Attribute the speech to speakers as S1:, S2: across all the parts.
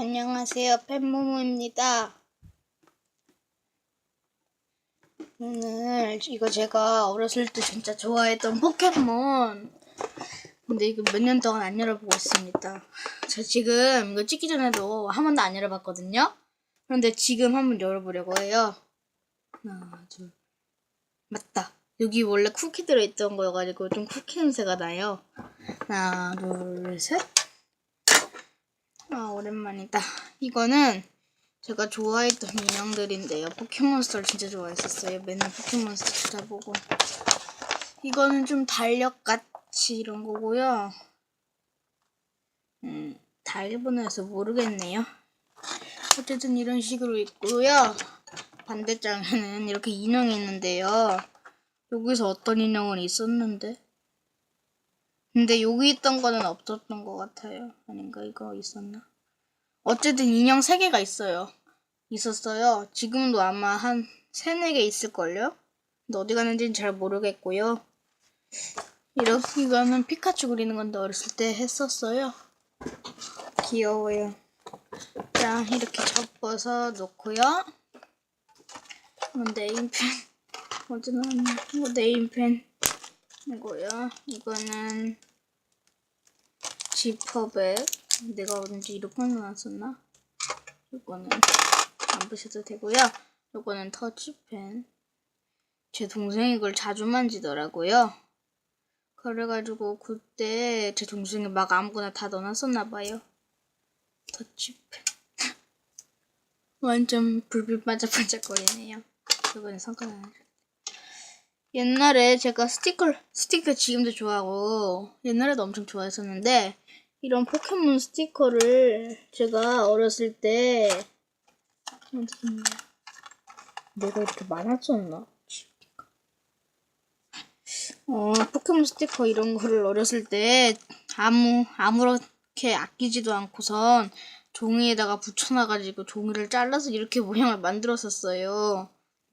S1: 안녕하세요. 팬모모입니다. 오늘 이거 제가 어렸을 때 진짜 좋아했던 포켓몬. 근데 이거 몇 년 동안 안 열어보고 있습니다. 저 지금 이거 찍기 전에도 한 번도 안 열어봤거든요. 그런데 지금 한번 열어보려고 해요. 하나, 둘. 맞다. 여기 원래 쿠키 들어있던 거여가지고 좀 쿠키 냄새가 나요. 하나, 둘, 셋. 아, 오랜만이다. 이거는 제가 좋아했던 인형들인데요. 포켓몬스터를 진짜 좋아했었어요. 맨날 포켓몬스터 찾아보고. 이거는 좀 달력같이 이런 거고요. 음, 다 일본어여서 모르겠네요. 어쨌든 이런 식으로 있고요. 반대장에는 이렇게 인형이 있는데요. 여기서 어떤 인형은 있었는데? 근데 여기 있던 거는 없었던 것 같아요. 아닌가 이거 있었나? 어쨌든 인형 3개가 있어요. 있었어요. 지금도 아마 한 3, 4개 있을걸요? 근데 어디 갔는지는 잘 모르겠고요. 이렇게 이거는 피카츄 그리는 건데 어렸을 때 했었어요. 귀여워요. 자, 이렇게 접어서 놓고요. 어, 네임펜. 나왔나? 이거 네임펜. 이거요. 이거는 지퍼백. 내가 언제 이렇게 놨었나? 이거는 안 부셔도 되고요. 이거는 터치펜. 제 동생이 이걸 자주 만지더라고요. 그래가지고 그때 제 동생이 막 아무거나 다 넣어놨었나 봐요. 터치펜. 완전 불빛 반짝반짝거리네요. 이거는 성과는 옛날에 제가 스티커, 스티커 지금도 좋아하고, 옛날에도 엄청 좋아했었는데, 이런 포켓몬 스티커를 제가 어렸을 때. 내가 이렇게 많았었나? 어, 포켓몬 스티커 이런 거를 어렸을 때, 아무, 아무렇게 아끼지도 않고선 종이에다가 붙여놔가지고 종이를 잘라서 이렇게 모양을 만들었었어요.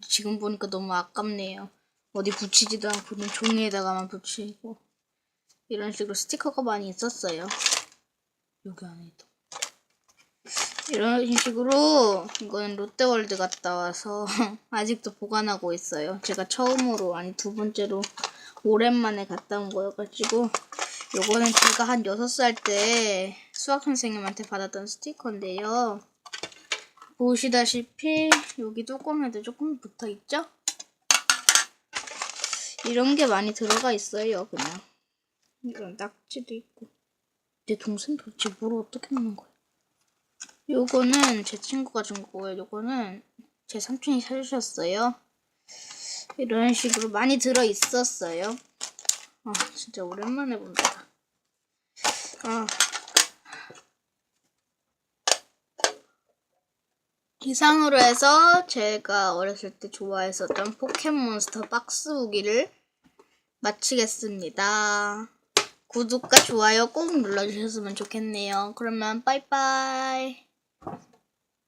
S1: 지금 보니까 너무 아깝네요. 어디 붙이지도 않고 종이에다가만 붙이고 이런 식으로 스티커가 많이 있었어요. 여기 안에도 이런 식으로 이거는 롯데월드 갔다 와서 아직도 보관하고 있어요. 제가 처음으로 아니 두 번째로 오랜만에 갔다 온 거여가지고 요거는 제가 한 6살 때 수학 선생님한테 받았던 스티커인데요. 보시다시피 여기 뚜껑에도 조금 붙어 있죠? 이런 게 많이 들어가 있어요, 그냥. 이런 낙지도 있고. 내 동생 도대체 뭘 어떻게 먹는 거야? 요거는 제 친구가 준 거고요. 요거는 제 삼촌이 사주셨어요. 이런 식으로 많이 들어 있었어요. 아, 진짜 오랜만에 본다. 아. 이상으로 해서 제가 어렸을 때 좋아했었던 포켓몬스터 박스 우기를 마치겠습니다. 구독과 좋아요 꼭 눌러주셨으면 좋겠네요. 그러면 빠이빠이.